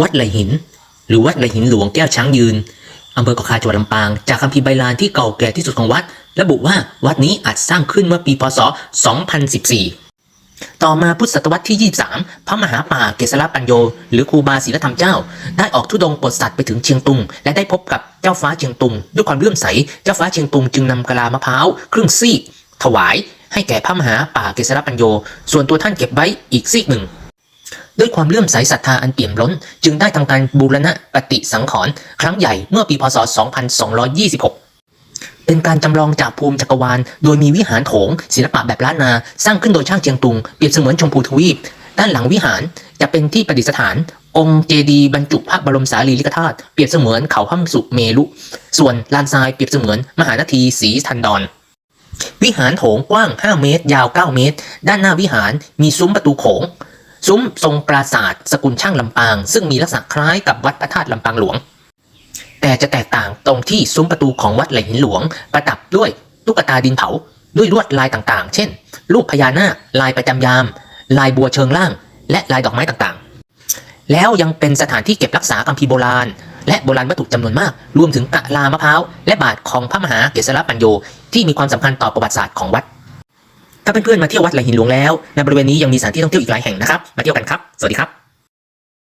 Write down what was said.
วัดไหลหิน หรือวัดไหลหินหลวงแก้วช้างยืนอำเภอเกาะคาจังหวัดลำปาง จากคัมภีร์ใบลานที่เก่าแก่ที่สุดของวัด ระบุว่าวัดนี้อาจสร้างขึ้นเมื่อปีพศ 2014 ต่อมาพุทธศตวรรษที่ 23 พระมหาป่าเกษรปัญโย หรือครูบาศีลธรรมเจ้า ได้ออกทุดงค์ปรดสัตว์ไปถึงเชียงตุง และได้พบกับเจ้าฟ้าเชียงตุง ด้วยความเลื่อมใส เจ้าฟ้าเชียงตุงจึงนำกะลามะพร้าวครึ่งซีกถวาย ให้แก่พระมหาป่าเกษรปัญโย ส่วนตัวท่านเก็บไว้อีกซีกหนึ่ง ด้วยความเลื่อมใสศรัทธาอันเปี่ยมล้น จึงได้ทำการบูรณะปฏิสังขรณ์ครั้งใหญ่เมื่อปีพศ 2226เป็นการจำลองจากภูมิจักรวาล โดยมีวิหารโถง ศิลปะแบบล้านนา สร้างขึ้นโดยช่างเจียงตุง เปรียบเสมือนชมพูทวีป ด้านหลังวิหารจะเป็นที่ประดิษฐาน องค์เจดีย์บรรจุพระบรมสารีริกธาตุเปรียบเสมือนเขาพระสุเมรุ ส่วนลานทรายเปรียบเสมือนมหานาทีศรีทันดรวิหารโถงกว้าง 5 เมตร ยาว 9 เมตร ด้านหน้าวิหารมีซุ้มประตูโขง ซุ้มทรงปราสาทสกุลช่างลำปาง ซึ่งมีลักษณะคล้ายกับวัดพระธาตุลำปางหลวง แต่จะแตกต่างตรงที่ซุ้มประตูของวัดไหลหินหลวง ประดับด้วยตุ๊กตาดินเผาด้วยลวดลายต่างๆ เช่น รูปพญานาคลายประจำยาม ลายบัวเชิงล่าง และลายดอกไม้ต่างๆ แล้วยังเป็นสถานที่เก็บรักษาคัมภีร์โบราณ และโบราณวัตถุจำนวนมาก รวมถึงกะลามะพร้าว และบาทของพระมหาเกษรปัญโยที่มีความสำคัญต่อประวัติศาสตร์ของวัด ถ้าเพื่อนๆมาเที่ยววัดไหลหินหลวงแล้วในบริเวณนี้ยังมีสถานที่ท่องเที่ยวอีกหลายแห่งนะครับมาเที่ยวกันครับสวัสดีครับ